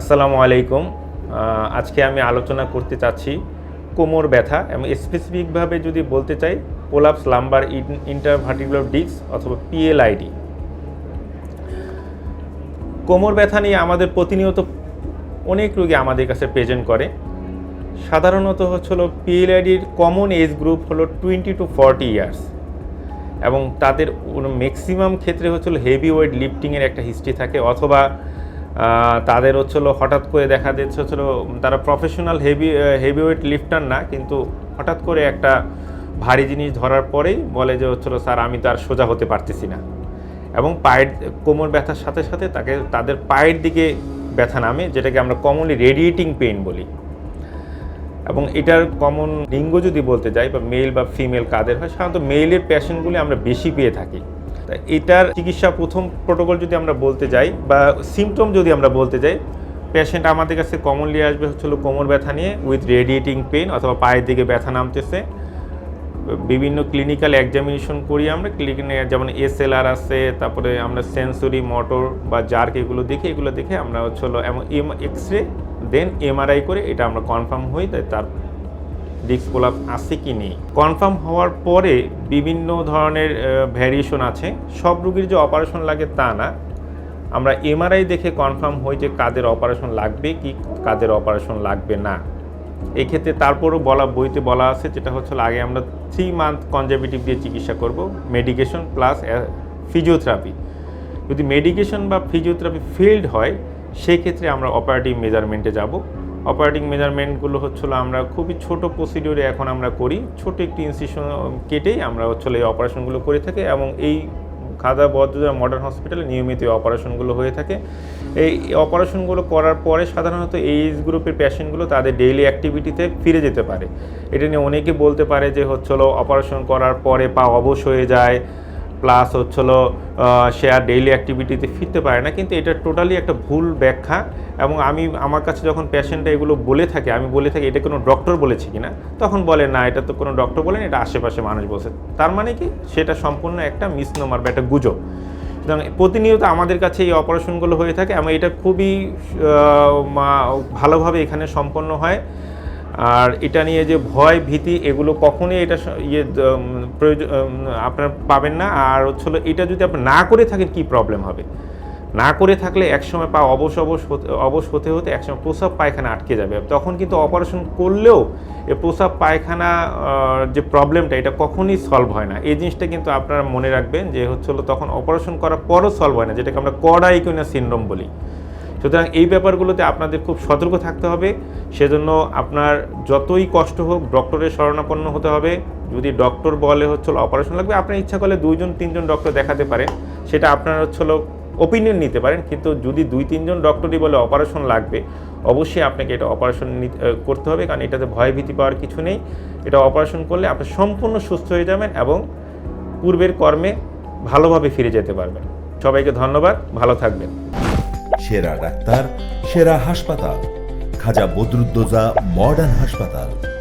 আসসালামু আলাইকুম। আজকে আমি আলোচনা করতে চাচ্ছি কোমর ব্যথা এবং স্পেসিফিকভাবে যদি বলতে চাই পোলাপস লাম্বার ইন্টারভার্টিকুলার ডিস্ক অথবা পিএলআইডি কোমর ব্যথা নিয়ে আমাদের প্রতিনিয়ত অনেক রোগী আমাদের কাছে প্রেজেন্ট করে। সাধারণত হচ্ছিল পিএলআইডির কমন এজ গ্রুপ হলো টোয়েন্টি টু ফর্টি ইয়ার্স এবং তাদের ম্যাক্সিমাম ক্ষেত্রে হচ্ছিল হেভি ওয়েট লিফটিংয়ের একটা হিস্ট্রি থাকে অথবা তাদের হচ্ছিল হঠাৎ করে দেখা যাচ্ছে হচ্ছিল তারা professional heavy heavy weight lifter না, কিন্তু হঠাৎ করে একটা ভারী জিনিস ধরার পরেই বলে যে হচ্ছিল, স্যার, আমি তো আর সোজা হতে পারতেছি না। এবং পায়ের কোমর ব্যথার সাথে সাথে তাকে, তাদের পায়ের দিকে ব্যথা নামে, যেটাকে আমরা কমনলি রেডিয়েটিং পেইন বলি। এবং এটার কমন লিঙ্গ যদি বলতে যাই, বা মেল বা ফিমেল কাদের হয়, সাধারণত মেইলের পেশেন্টগুলি আমরা বেশি পেয়ে থাকি। এটার চিকিৎসা প্রথম প্রোটোকল যদি আমরা বলতে যাই বা সিমটম যদি আমরা বলতে যাই পেশেন্ট আমাদের কাছে কমনলি আসবে হচ্ছিল কোমর ব্যথা নিয়ে উইথ রেডিয়েটিং পেন অথবা পায়ের দিকে ব্যথা নামতেছে। বিভিন্ন ক্লিনিক্যাল এক্সামিনেশন করি আমরা ক্লিনিক যেমন এসএলআর আছে, তারপরে আমরা সেন্সরি মোটর বা জার্ক এগুলো দেখে এগুলো দেখে আমরা হচ্ছে হলো এম এক্স রে দেন এমআরআই করে এটা আমরা কনফার্ম হই, তাই তার ডিস্ক কোলাপ আছে কি নেই। কনফার্ম হওয়ার পরে বিভিন্ন ধরনের ভ্যারিয়েশন আছে। সব রুগীর যে অপারেশন লাগে তা না। আমরা এমআরআই দেখে কনফার্ম হই যে কাদের অপারেশন লাগবে কি কাদের অপারেশন লাগবে না। এক্ষেত্রে তারপরও বলা, বইতে বলা আছে, যেটা হচ্ছে আগে আমরা থ্রি মান্থ কনজারভেটিভ দিয়ে চিকিৎসা করব। মেডিকেশন প্লাস ফিজিওথেরাপি যদি মেডিকেশন বা ফিজিওথেরাপি ফেল্ড হয় সেই ক্ষেত্রে আমরা অপারেটিভ মেজারমেন্টে যাব। অপারেটিং মেজারমেন্টগুলো হচ্ছিল আমরা খুবই ছোট প্রসিডিওরে এখন আমরা করি। ছোট একটি ইনস্টিটিউশন কেটেই আমরা হচ্ছিল এই অপারেশনগুলো করে থাকি এবং এই খাদা বদ্রজা মডার্ন হসপিটালে নিয়মিত এই অপারেশনগুলো হয়ে থাকে। এই অপারেশনগুলো করার পরে সাধারণত এই এজ গ্রুপের পেশেন্টগুলো তাদের ডেইলি অ্যাক্টিভিটিতে ফিরে যেতে পারে। এটা নিয়ে অনেকে বলতে পারে যে হচ্ছিল অপারেশন করার পরে পা অবশ হয়ে যায়। প্লাস হচ্ছিল আর ডেইলি অ্যাক্টিভিটিতে ফিরতে পারে না, কিন্তু এটা টোটালি একটা ভুল ব্যাখ্যা এবং আমি, আমার কাছে যখন পেশেন্টরা এগুলো বলে থাকে, আমি বলে থাকি, এটা কোনো ডক্টর বলেছে কি না তখন বলে, না, এটা তো কোনো ডক্টর বলেন, এটা আশেপাশে মানুষ বলছে। তার মানে কি? সেটা সম্পূর্ণ একটা মিসনোমার বা একটা গুজব। সুতরাং প্রতিনিয়ত আমাদের কাছে এই অপারেশনগুলো হয়ে থাকে এবং এটা খুবই ভালোভাবে এখানে সম্পন্ন হয়। আর এটা নিয়ে যে ভয়, ভীতি, এগুলো কখনোই এটা ইয়ে প্রয়োজন আপনার পাবেন না। আর হচ্ছিল এটা যদি আপনি না করে থাকেন, কি প্রবলেম হবে? না করে থাকলে একসময় পা অবশ অবশ অবশ হতে হতে একসময় প্রসাব পায়খানা আটকে যাবে। তখন কিন্তু অপারেশন করলেও এ প্রসাব পায়খানা যে প্রবলেমটা এটা কখনই সলভ হয় না। এই জিনিসটা কিন্তু আপনারা মনে রাখবেন যে হচ্ছে তখন অপারেশন করার পরও সলভ হয় না, যেটাকে আমরা কডাইকোনা সিনড্রোম বলি। সুতরাং এই ব্যাপারগুলোতে আপনাদের খুব সতর্ক থাকতে হবে। সেজন্য আপনার যতই কষ্ট হোক ডক্টরের শরণাপন্ন হতে হবে। যদি ডক্টর বলে হচ্ছে অপারেশন লাগবে, আপনার ইচ্ছা করলে দুইজন, তিনজন ডক্টর দেখাতে পারেন। সেটা আপনার হচ্ছে ওপিনিয়ন নিতে পারেন। কিন্তু যদি দুই, তিনজন ডক্টরই বলে অপারেশন লাগবে, অবশ্যই আপনাকে এটা অপারেশন করতে হবে। কারণ এটাতে ভয় ভীতি পাওয়ার কিছু নেই। এটা অপারেশন করলে আপনি সম্পূর্ণ সুস্থ হয়ে যাবেন এবং পূর্বের কর্মে ভালোভাবে ফিরে যেতে পারবেন। সবাইকে ধন্যবাদ। ভালো থাকবেন। সেরা ডাক্তার সেরা হাসপাতাল। খাজা বদরুদ্দোজা মডার্ন হাসপাতাল।